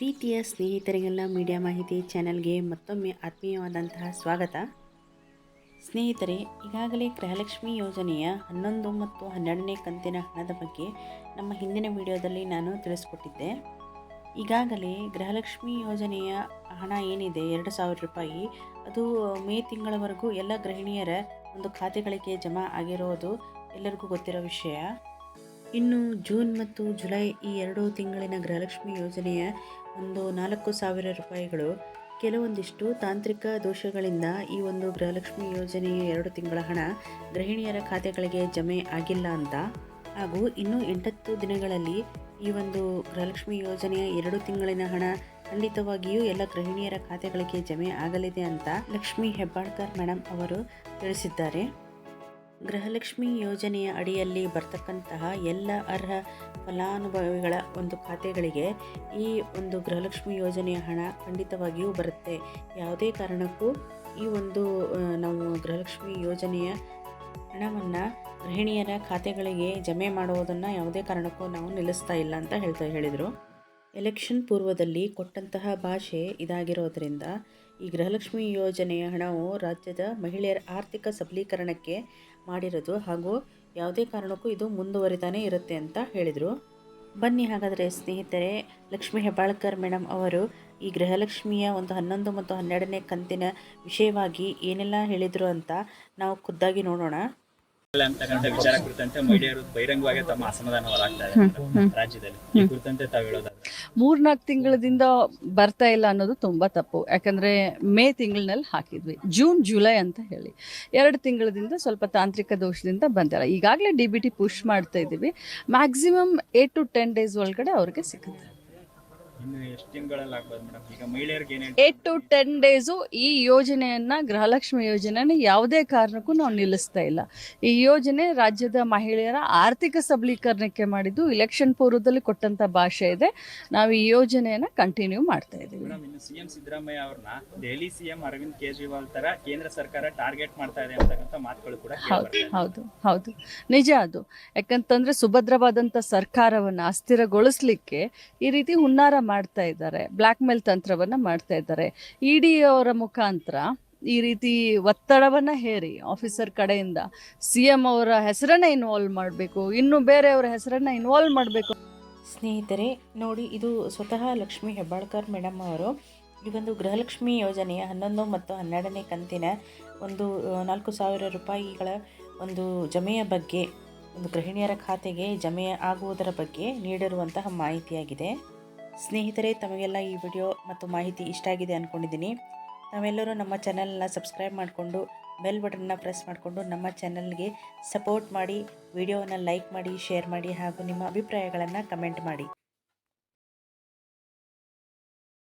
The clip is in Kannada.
ಪ್ರೀತಿಯ ಸ್ನೇಹಿತರಿಗೆಲ್ಲ ಮೀಡಿಯಾ ಮಾಹಿತಿ ಚಾನೆಲ್ಗೆ ಮತ್ತೊಮ್ಮೆ ಆತ್ಮೀಯವಾದಂತಹ ಸ್ವಾಗತ. ಸ್ನೇಹಿತರೆ, ಈಗಾಗಲೇ ಗೃಹಲಕ್ಷ್ಮಿ ಯೋಜನೆಯ ಹನ್ನೊಂದು ಮತ್ತು ಹನ್ನೆರಡನೇ ಕಂತಿನ ಹಣದ ಬಗ್ಗೆ ನಮ್ಮ ಹಿಂದಿನ ವಿಡಿಯೋದಲ್ಲಿ ನಾನು ತಿಳಿಸ್ಕೊಟ್ಟಿದ್ದೆ. ಈಗಾಗಲೇ ಗೃಹಲಕ್ಷ್ಮಿ ಯೋಜನೆಯ ಹಣ ಏನಿದೆ, ಎರಡು ಸಾವಿರ ರೂಪಾಯಿ, ಅದು ಮೇ ತಿಂಗಳವರೆಗೂ ಎಲ್ಲ ಗೃಹಿಣಿಯರ ಒಂದು ಖಾತೆಗಳಿಗೆ ಜಮಾ ಆಗಿರೋದು ಎಲ್ಲರಿಗೂ ಗೊತ್ತಿರೋ ವಿಷಯ. ಇನ್ನು ಜೂನ್ ಮತ್ತು ಜುಲೈ ಈ ಎರಡು ತಿಂಗಳಿನ ಗೃಹಲಕ್ಷ್ಮಿ ಯೋಜನೆಯ ಒಂದು ನಾಲ್ಕು ಸಾವಿರ ರೂಪಾಯಿಗಳು. ಕೆಲವೊಂದಿಷ್ಟು ತಾಂತ್ರಿಕ ದೋಷಗಳಿಂದ ಈ ಒಂದು ಗೃಹಲಕ್ಷ್ಮಿ ಯೋಜನೆಯ ಎರಡು ತಿಂಗಳ ಹಣ ಗೃಹಿಣಿಯರ ಖಾತೆಗಳಿಗೆ ಜಮೆ ಆಗಿಲ್ಲ ಅಂತ. ಹಾಗೂ ಇನ್ನೂ ಎಂಟತ್ತು ದಿನಗಳಲ್ಲಿ ಈ ಒಂದು ಗೃಹಲಕ್ಷ್ಮಿ ಯೋಜನೆಯ ಎರಡು ತಿಂಗಳಿನ ಹಣ ಖಂಡಿತವಾಗಿಯೂ ಎಲ್ಲ ಗೃಹಿಣಿಯರ ಖಾತೆಗಳಿಗೆ ಜಮೆ ಆಗಲಿದೆ ಅಂತ ಲಕ್ಷ್ಮಿ ಹೆಬ್ಬಾಳ್ಕರ್ ಮೇಡಮ್ ಅವರು ತಿಳಿಸಿದ್ದಾರೆ. ಗೃಹಲಕ್ಷ್ಮಿ ಯೋಜನೆಯ ಅಡಿಯಲ್ಲಿ ಬರ್ತಕ್ಕಂತಹ ಎಲ್ಲ ಅರ್ಹ ಫಲಾನುಭವಿಗಳ ಒಂದು ಖಾತೆಗಳಿಗೆ ಈ ಒಂದು ಗೃಹಲಕ್ಷ್ಮಿ ಯೋಜನೆಯ ಹಣ ಖಂಡಿತವಾಗಿಯೂ ಬರುತ್ತೆ. ಯಾವುದೇ ಕಾರಣಕ್ಕೂ ಈ ಒಂದು ನಾವು ಗೃಹಲಕ್ಷ್ಮಿ ಯೋಜನೆಯ ಹಣವನ್ನು ಗೃಹಿಣಿಯರ ಖಾತೆಗಳಿಗೆ ಜಮೆ ಮಾಡುವುದನ್ನು ಯಾವುದೇ ಕಾರಣಕ್ಕೂ ನಾವು ನಿಲ್ಲಿಸ್ತಾ ಇಲ್ಲ ಅಂತ ಹೇಳ್ತಾ ಹೇಳಿದರು. ಎಲೆಕ್ಷನ್ ಪೂರ್ವದಲ್ಲಿ ಕೊಟ್ಟಂತಹ ಭಾಷೆ ಇದಾಗಿರೋದ್ರಿಂದ ಈ ಗೃಹಲಕ್ಷ್ಮಿ ಯೋಜನೆಯ ಹಣವು ರಾಜ್ಯದ ಮಹಿಳೆಯರ ಆರ್ಥಿಕ ಸಬಲೀಕರಣಕ್ಕೆ ಮಾಡಿರೋದು ಹಾಗೂ ಯಾವುದೇ ಕಾರಣಕ್ಕೂ ಇದು ಮುಂದುವರಿತಾನೇ ಇರುತ್ತೆ ಅಂತ ಹೇಳಿದರು. ಬನ್ನಿ ಹಾಗಾದರೆ ಸ್ನೇಹಿತರೆ, ಲಕ್ಷ್ಮೀ ಹೆಬ್ಬಾಳ್ಕರ್ ಮೇಡಮ್ ಅವರು ಈ ಗೃಹಲಕ್ಷ್ಮಿಯ ಒಂದು ಹನ್ನೊಂದು ಮತ್ತು ಹನ್ನೆರಡನೇ ಕಂತಿನ ವಿಷಯವಾಗಿ ಏನೆಲ್ಲ ಹೇಳಿದರು ಅಂತ ನಾವು ಖುದ್ದಾಗಿ ನೋಡೋಣ. ಅಂತಕ್ಕಂಥ ವಿಚಾರ ಕುರಿತಂತೆ ಮಹಿಳೆಯರು ಬಹಿರಂಗವಾಗಿ ತಮ್ಮ ಅಸಮಾಧಾನ ಹೊರಾಗ್ತಾ ಇದ್ದಾರೆ ರಾಜ್ಯದಲ್ಲಿ. ಈ ಕುರಿತಂತೆ ತಾವು ಹೇಳೋದಾದ್ರೆ? ಮೂರ್ನಾಲ್ಕು ತಿಂಗಳದಿಂದ ಬರ್ತಾ ಇಲ್ಲ ಅನ್ನೋದು ತುಂಬಾ ತಪ್ಪು. ಯಾಕಂದ್ರೆ ಮೇ ತಿಂಗಳಿನಲ್ಲಿ ಹಾಕಿದ್ವಿ. ಜೂನ್ ಜುಲೈ ಅಂತ ಹೇಳಿ. ಎರಡು ತಿಂಗಳದಿಂದ ಸ್ವಲ್ಪ ತಾಂತ್ರಿಕ ದೋಷದಿಂದ ಬಂದಿಲ್ಲ. ಈಗಾಗಲೇ ಡಿ ಬಿ ಟಿ ಪುಷ್ ಮಾಡ್ತಾ ಇದ್ದೀವಿ. Maximum eight to ten days ಒಳಗಡೆ ಅವ್ರಿಗೆ ಸಿಗುತ್ತೆ. ಇನ್ನು ಎಷ್ಟು ತಿಂಗಳಲ್ಲಿ ಆಗ್ಬೋದು ಮೇಡಮ್ ಈಗ ಮಹಿಳೆಯರಿಗೆ ಏನೇನು ಏಟ್ ಟು ಟೆನ್ ಡೇಸು ಈ ಯೋಜನೆಯನ್ನ ಗೃಹಲಕ್ಷ್ಮಿ ಯೋಜನೆಯನ್ನು ಯಾವುದೇ ಕಾರಣಕ್ಕೂ ನಾವು ನಿಲ್ಲಿಸ್ತಾ ಇಲ್ಲ. ಈ ಯೋಜನೆ ರಾಜ್ಯದ ಮಹಿಳೆಯರ ಆರ್ಥಿಕ ಸಬಲೀಕರಣಕ್ಕೆ ಮಾಡಿದ್ದು ಇಲೆಕ್ಷನ್ ಪೂರ್ವದಲ್ಲಿ ಕೊಟ್ಟಂತ ಭಾಷೆ ಇದೆ. ನಾವು ಈ ಯೋಜನೆಯನ್ನು ಕಂಟಿನ್ಯೂ ಮಾಡ್ತಾ ಇದ್ದೀವಿ. ಮೇಡಮ್ ಇನ್ನು ಸಿಎಂ ಸಿದ್ದರಾಮಯ್ಯ ಅವ್ರನ್ನ ದೆಹಲಿ ಸಿಎಂ ಅರವಿಂದ್ ಕೇಜ್ರಿವಾಲ್ ತರ ಕೇಂದ್ರ ಸರ್ಕಾರ ಟಾರ್ಗೆಟ್ ಮಾಡ್ತಾ ಇದೆ ಅಂತಕ್ಕಂಥ ಮಾತುಗಳು ಕೂಡ ಹೌದು ಹೌದು ಹೌದು. ನಿಜ ಅದು. ಯಾಕಂತಂದ್ರೆ ಸುಭದ್ರವಾದಂತ ಸರ್ಕಾರವನ್ನು ಅಸ್ಥಿರಗೊಳಿಸ್ಲಿಕ್ಕೆ ಈ ರೀತಿ ಹುನ್ನಾರ ಮಾಡ್ತಾ ಇದ್ದಾರೆ. ಬ್ಲ್ಯಾಕ್ ಮೇಲ್ ತಂತ್ರವನ್ನು ಮಾಡ್ತಾ ಇದ್ದಾರೆ. ಇ ಡಿ ಅವರ ಮುಖಾಂತರ ಈ ರೀತಿ ಒತ್ತಡವನ್ನು ಹೇರಿ ಆಫೀಸರ್ ಕಡೆಯಿಂದ ಸಿ ಎಂ ಅವರ ಹೆಸರನ್ನು ಇನ್ವಾಲ್ವ್ ಮಾಡಬೇಕು, ಇನ್ನು ಬೇರೆಯವರ ಹೆಸರನ್ನು ಇನ್ವಾಲ್ವ್ ಮಾಡಬೇಕು. ಸ್ನೇಹಿತರೆ, ನೋಡಿ, ಇದು ಸ್ವತಃ ಲಕ್ಷ್ಮೀ ಹೆಬ್ಬಾಳ್ಕರ್ ಮೇಡಮ್ ಅವರು ಈ ಒಂದು ಗೃಹಲಕ್ಷ್ಮಿ ಯೋಜನೆಯ ಹನ್ನೊಂದು ಮತ್ತು ಹನ್ನೆರಡನೇ ಕಂತಿನ ಒಂದು ನಾಲ್ಕು ಸಾವಿರ ರೂಪಾಯಿಗಳ ಒಂದು ಜಮೆಯ ಬಗ್ಗೆ, ಒಂದು ಗೃಹಿಣಿಯರ ಖಾತೆಗೆ ಜಮೆ ಆಗುವುದರ ಬಗ್ಗೆ ನೀಡಿರುವಂತಹ ಮಾಹಿತಿಯಾಗಿದೆ. ಸ್ನೇಹಿತರೆ, ತಮಗೆಲ್ಲ ಈ ವಿಡಿಯೋ ಮತ್ತು ಮಾಹಿತಿ ಇಷ್ಟ ಆಗಿದೆ ಅಂದ್ಕೊಂಡಿದ್ದೀನಿ ತಾವೆಲ್ಲರೂ ನಮ್ಮ ಚಾನಲ್ನ ಸಬ್ಸ್ಕ್ರೈಬ್ ಮಾಡಿಕೊಂಡು ಬೆಲ್ ಬಟನ್ನ ಪ್ರೆಸ್ ಮಾಡಿಕೊಂಡು ನಮ್ಮ ಚಾನಲ್ಗೆ ಸಪೋರ್ಟ್ ಮಾಡಿ ವಿಡಿಯೋವನ್ನು ಲೈಕ್ ಮಾಡಿ, ಶೇರ್ ಮಾಡಿ ಹಾಗೂ ನಿಮ್ಮ ಅಭಿಪ್ರಾಯಗಳನ್ನು ಕಮೆಂಟ್ ಮಾಡಿ.